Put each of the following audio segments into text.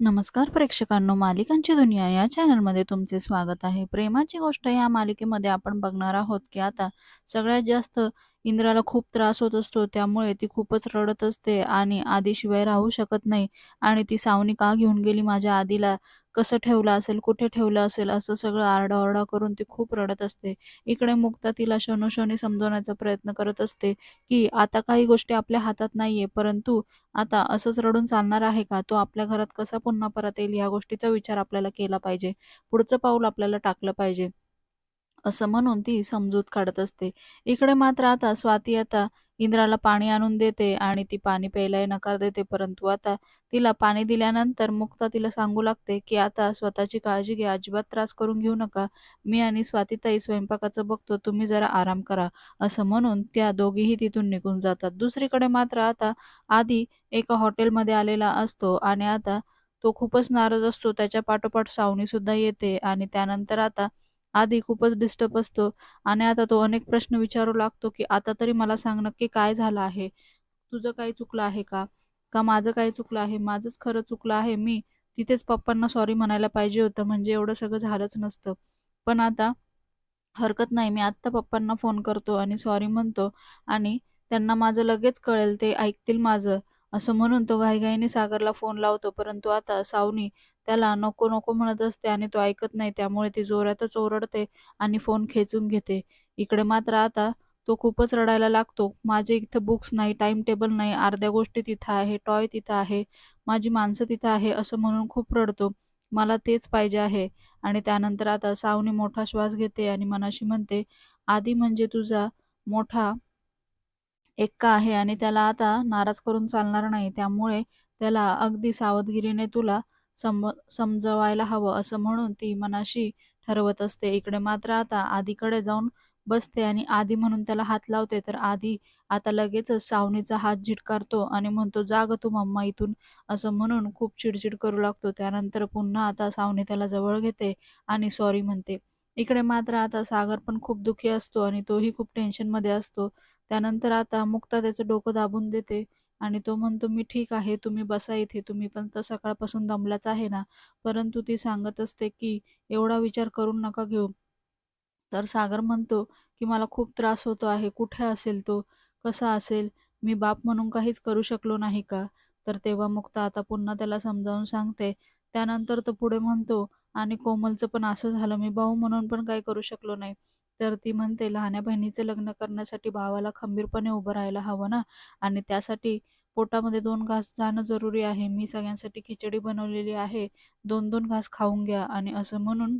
नमस्कार प्रेक्षकांनो, मालिकांची दुनिया या चॅनलमध्ये तुमचे स्वागत आहे. प्रेमाची गोष्ट या मालिकेमध्ये आपण बघणार आहोत, की आता सगळ्यात जास्त इंद्राला खूप त्रास होत असतो. त्यामुळे ती खूपच रडत असते आणि आधीशिवाय राहू शकत नाही आणि ती सावनी का घेऊन गेली माझ्या आधीला? कसं ठेवलं असेल? कुठे ठेवलं असेल? असं सगळं आरडाओरडा करून ती खूप रडत असते. इकडे मुक्ता तिला शनोशनी समजवण्याचा प्रयत्न करत असते, की आता काही गोष्टी आपल्या हातात नाहीये, परंतु आता असंच रडून चालणार आहे का? तो आपल्या घरात कसा पुन्हा परत येईल या गोष्टीचा विचार आपल्याला केला पाहिजे. पुढचं पाऊल आपल्याला टाकलं पाहिजे. असं म्हणून ती समजूत काढत असते. इकडे मात्र आता स्वाती आता इंद्राला पाणी आणून देते आणि ती पाणी प्यायलाही नकार देते. परंतु आता तिला पाणी दिल्यानंतर मुक्ता तिला सांगू लागते, की "आता स्वतःची काळजी घ्या. अजिबात त्रास करून घेऊ नका. मी आणि स्वातीताई स्वयंपाकाचं बघतो. तुम्ही जरा आराम करा." असं म्हणून त्या दोघीही तिथून निघून जातात. दुसरीकडे मात्र आता आधी एका हॉटेलमध्ये आलेला असतो आणि आता तो खूपच नाराज असतो. त्याच्या पाठोपाठ सावनीसुद्धा येते आणि त्यानंतर आता आधी खूपच डिस्टर्ब असतो आणि आता तो अनेक प्रश्न विचारू लागतो, की "आता तरी मला सांग नक्की काय झालं आहे? तुझं काही चुकलं आहे का? का माझं काही चुकलं आहे? माझंच खरं चुकलं आहे. मी तिथेच पप्पांना सॉरी म्हणायला पाहिजे होतं, म्हणजे एवढं सगळं झालंच नसतं. पण आता हरकत नाही. मी आत्ता पप्पांना फोन करतो आणि सॉरी म्हणतो आणि त्यांना माझं लगेच कळेल, ते ऐकतील माझं." असं म्हणून तो घाईघाईने सागरला फोन लावतो. परंतु आता सावनी त्याला नको, नको म्हणत असते आणि तो ऐकत नाही. त्यामुळे ती जोरातच ओरडते आणि फोन खेचून घेते. इकडे मात्र आता तो खूपच रडायला लागतो. "माझे इथं बुक्स नाही, टाइम टेबल नाही, अर्ध्या गोष्टी तिथं आहे, टॉय तिथं आहे, माझी माणसं तिथं आहे." असं म्हणून खूप रडतो. "मला तेच पाहिजे आहे." आणि त्यानंतर आता सावनी मोठा श्वास घेते आणि मनाशी म्हणते, आधी म्हणजे तुझा मोठा एक्का आहे आणि त्याला आता नाराज करून चालणार नाही. त्यामुळे त्याला अगदी सावधगिरीने तुला सम समजवायला हवं." असं म्हणून ती मनाशी ठरवत असते. इकडे मात्र आता आधीकडे जाऊन बसते आणि आधी म्हणून त्याला हात लावते. तर आधी आता लगेचच सावनीचा हात झिटकारतो आणि म्हणतो, "जा तू मम्मा इथून." असं म्हणून खूप चिडचिड करू लागतो. त्यानंतर पुन्हा आता सावनी त्याला जवळ घेते आणि सॉरी म्हणते. इकडे मात्र आता सागर पण खूप दुखी असतो आणि तोही खूप टेन्शनमध्ये असतो. त्यानंतर आता मुक्ता त्याचं डोकं दाबून देते आणि तो म्हणतो, "मी ठीक आहे, तुम्ही बसा इथे. तुम्ही पण तर सकाळपासून दमलाच आहे ना." परंतु ती सांगत असते, की "एवढा विचार करून नका घेऊ." तर सागर म्हणतो, की "मला खूप त्रास होतो आहे. कुठे असेल तो? कसा असेल? मी बाप म्हणून काहीच करू शकलो नाही का?" तर तेव्हा मुक्ता आता पुन्हा त्याला समजावून सांगते. त्यानंतर तो पुढे म्हणतो, "आणि कोमलचं पण असं झालं. मी भाऊ म्हणून पण काही करू शकलो नाही." तर ती म्हणते, "लहान्या बहिणीचं लग्न करण्यासाठी भावाला खंबीरपणे उभं राहायला हवं ना आणि त्यासाठी पोटामध्ये दोन घास जाणं जरुरी आहे. मी सगळ्यांसाठी खिचडी बनवलेली आहे. 2-2 घास खाऊन घ्या." आणि असं म्हणून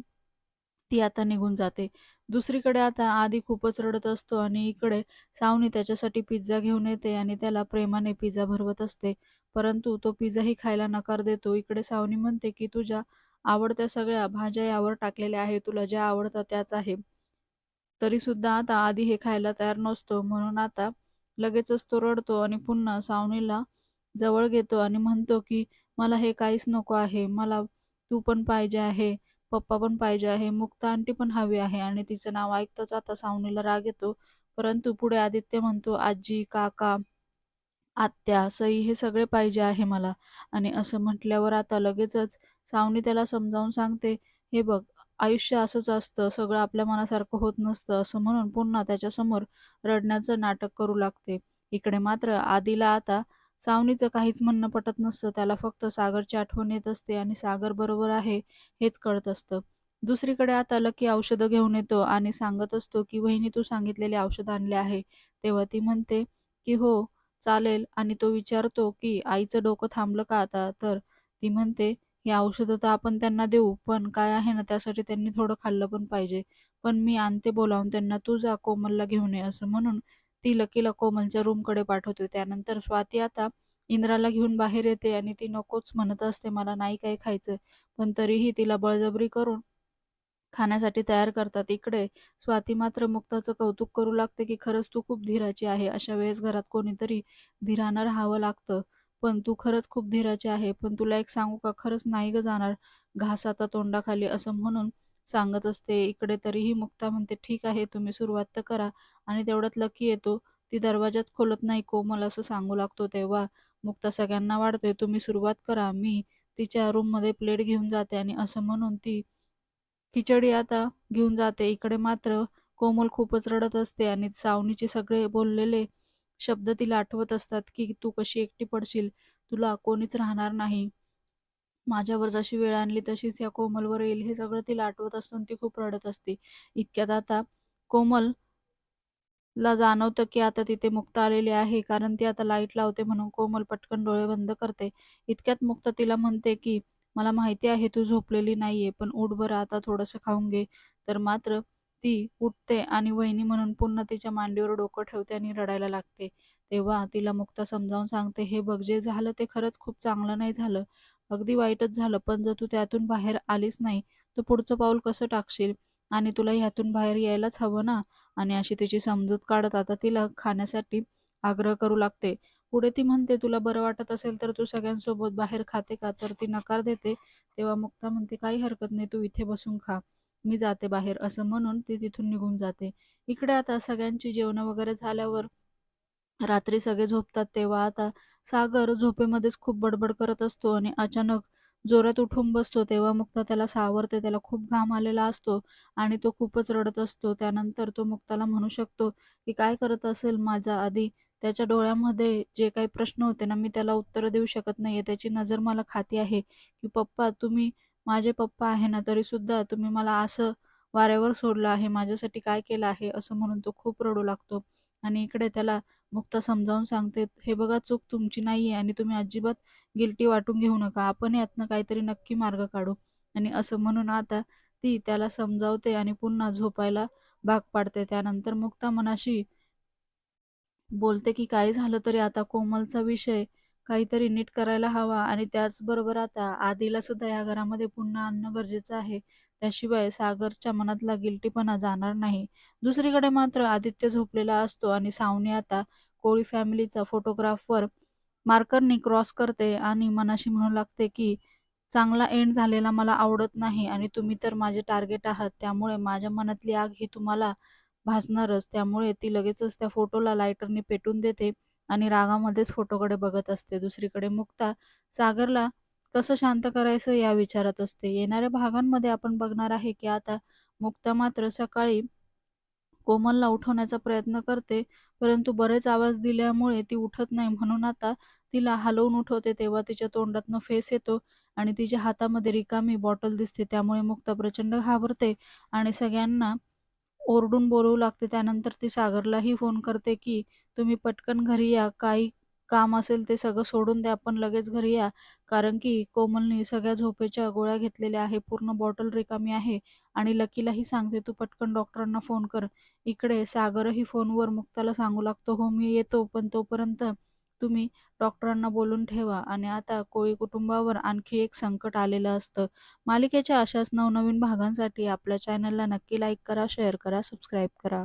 ती आता निघून जाते. दुसरीकडे आता आधी खूपच रडत असतो आणि इकडे सावनी त्याच्यासाठी पिझ्झा घेऊन येते आणि त्याला प्रेमाने पिझ्झा भरवत असते. परंतु तो पिझ्झाही खायला नकार देतो. इकडे सावनी म्हणते, की "तुझ्या आवडत्या सगळ्या भाज्या यावर टाकलेल्या आहे. तुला ज्या आवडतात त्याच आहे." तरीसुद्धा आता आधी हे खायला तयार नसतो. म्हणून आता लगेचच तो रडतो आणि पुन्हा सावनीला जवळ घेतो आणि म्हणतो, की "मला हे काहीच नको आहे. मला तू पण पाहिजे आहे. पप्पा पण पाहिजे आहे. मुक्ता आंटी पण हवी आहे." आणि तिचं नाव ऐकताच आता सावनीला राग येतो. परंतु पुढे आदित्य म्हणतो, "आजी, काका, आत्या, सई हे सगळे पाहिजे आहे मला." आणि असं म्हटल्यावर आता लगेचच सावनी त्याला समजावून सांगते, "हे बघ, आयुष्य असंच असतं. सगळं आपल्या मनासारखं होत नसतं." असं म्हणून पुन्हा त्याच्यासमोर रडण्याचं नाटक करू लागते. इकडे मात्र आदीला आता सावनीचं काहीच म्हणणं पटत नसतं. त्याला फक्त सागरची आठवण येत असते आणि सागर बरोबर आहे हेच कळत असतं. दुसरीकडे आता लकी औषधं घेऊन येतो आणि सांगत असतो, की "वहिनी तू सांगितलेले औषध आणले आहे." तेव्हा ती म्हणते, की "हो, चालेल." आणि तो विचारतो, की "आईचं डोकं थांबलं का आता?" तर ती म्हणते, "ही औषधं तर आपण त्यांना देऊ, पण काय आहे ना त्यासाठी त्यांनी थोडं खाल्लं पण पाहिजे. पण मी आणते बोलावून त्यांना, तू जा कोमलला घेऊन ये." असं म्हणून ती लकीला कोमलच्या रूमकडे पाठवते. त्यानंतर स्वाती आता इंद्राला घेऊन बाहेर येते आणि ती नकोच म्हणत असते, "मला नाही काही खायचं." पण तरीही तिला बळजबरी करून खाण्यासाठी तयार करतात. इकडे स्वाती मात्र मुक्ताचं कौतुक करू लागते, की "खरंच तू खूप धीराची आहे. अशा वेळेस घरात कोणीतरी धीरानं राहावं लागतं. पण तू खरंच खूप धीराची आहे. पण तुला एक सांगू का? खरंच नाही गं जाणार घास आता तोंडाखाली." असं म्हणून सांगत असते. इकडे तरीही मुक्ता म्हणते, "ठीक आहे, तुम्ही सुरुवात तर करा." आणि तेवढ्यात लकी येतो. ती दरवाजाच खोलत नाही. कोमल असं सांगू लागतो. तेव्हा मुक्ता सगळ्यांना वाढते, "तुम्ही सुरुवात करा. मी तिच्या रूममध्ये प्लेट घेऊन जाते आणि असं म्हणून ती खिचडी आता घेऊन जाते इकडे मात्र कोमल खूपच रडत असते आणि सावनीचे सगळे बोललेले शब्द तिला आठवत असतात की तू कशी एकटी पडशील? तुला कोणीच राहणार नाही. माझ्यावर जशी वेळ आणली तशीच या कोमलवर येईल. हे सगळं तिला आठवत असून ती खूप रडत असते. इतक्यात आता कोमल ला जाणवतं की आता तिथे मुक्त आलेली आहे कारण ती आता लाइट लावते म्हणून कोमल पटकन डोळे बंद करते. इतक्यात मुक्ता तिला म्हणते की मला माहिती आहे तू झोपलेली नाहीये पण उठ बरं आता थोडंसं खाऊन घे. तर मात्र ती उठते आणि वहिनी म्हणून पुन्हा तिच्या मांडीवर डोकं ठेवते आणि रडायला लागते. तेव्हा तिला मुक्ता समजावून सांगते हे बघ जे झालं ते खरंच खूप चांगलं नाही झालं. अगदी वाईटच झालं पण जर तू त्यातून बाहेर आलीच नाही तर पुढचं पाऊल कसं टाकशील? आणि तुला ह्यातून बाहेर यायलाच हवं ना? आणि अशी तिची समजूत काढत आता तिला खाण्यासाठी आग्रह करू लागते. पुढे ती म्हणते तुला बरं वाटत असेल तर तू सगळ्यांसोबत बाहेर खाते का? तर ती नकार देते. तेव्हा मुक्ता म्हणते काही हरकत नाही तू इथे बसून खा. मी जाते बाहेर असं म्हणून ती तिथून निघून जाते. इकडे आता सगळ्यांची जेवण वगैरे झाल्यावर रात्री सगळे झोपतात तेव्हा आता सागर झोपेमध्येच खूप बडबड करत असतो आणि अचानक जोरात उठून बसतो. तेव्हा मुक्ता त्याला सावरते त्याला खूप घाम आलेला असतो आणि तो खूपच रडत असतो. त्यानंतर तो मुक्ताला म्हणू शकतो की काय करत असेल माझ्या आधी? त्याच्या डोळ्यामध्ये जे काही प्रश्न होते ना मी त्याला उत्तर देऊ शकत नाहीये. त्याची नजर मला खाती आहे की पप्पा तुम्ही माझे पप्पा आहे ना तरी सुद्धा तुम्ही मला असं वाऱ्यावर सोडलं आहे माझ्यासाठी काय केलं आहे असं म्हणून तो खूप रडू लागतो. आणि इकडे त्याला मुक्ता समजावून सांगते हे बघा चूक तुमची नाही आहे आणि तुम्ही अजिबात गिल्टी वाटून घेऊ नका. आपण यातनं काहीतरी नक्की मार्ग काढू. आणि असं म्हणून आता ती त्याला समजावते आणि पुन्हा झोपायला भाग पाडते. त्यानंतर मुक्ता मनाशी बोलते की काही झालं तरी आता कोमलचा विषय काहीतरी नीट करायला हवा आणि त्याचबरोबर आता आदीला सुद्धा या घरामध्ये पुन्हा आणणं गरजेचं आहे. त्याशिवाय सागरच्या मनातला गिल्टीपणा जाणार नाही. दुसरीकडे मात्र आदित्य झोपलेला असतो आणि सावनी आता कोळी फॅमिलीचा फोटोग्राफवर मार्करनी क्रॉस करते आणि मनाशी म्हणू लागते की चांगला एंड झालेला मला आवडत नाही आणि तुम्ही तर माझे टार्गेट आहात. त्यामुळे माझ्या मनातली आग ही तुम्हाला भासणारच. त्यामुळे ती लगेचच त्या फोटोला लायटरने पेटून देते आणि रागामध्येच फोटोकडे बघत असते. दुसरीकडे मुक्ता सागरला कसं शांत करायचं या विचारात असते. येणाऱ्या भागांमध्ये आपण बघणार आहे की आता मुक्ता मात्र सकाळी कोमलला उठवण्याचा प्रयत्न करते परंतु बरेच आवाज दिल्यामुळे ती उठत नाही. म्हणून आता तिला हलवून उठवते. तेव्हा तिच्या तोंडातनं फेस येतो आणि तिच्या हातामध्ये रिकामी बॉटल दिसते. त्यामुळे मुक्ता प्रचंड घाबरते आणि सगळ्यांना ओरडून बोलवू लागते. त्यानंतर ती सागरलाही फोन करते की तुम्ही पटकन घरी या. काही काम असेल ते सगळं सोडून द्या. पण लगेच घरी या. कारण की कोमलने सगळ्या झोपेच्या गोळ्या घेतलेल्या आहे. पूर्ण बॉटल रिकामी आहे. आणि लकीलाही सांगते तू पटकन डॉक्टरांना फोन कर. इकडे सागरही फोनवर मुक्ताला सांगू लागतो. हो मी येतो. पण तोपर्यंत तुम्ही डॉक्टरांना बोलून ठेवा. आणि आता कोळी कुटुंबावर आणखी एक संकट आलेलं असतं. मालिकेच्या अशाच नवनवीन भागांसाठी आपल्या चॅनलला नक्की लाईक करा शेअर करा सबस्क्राईब करा.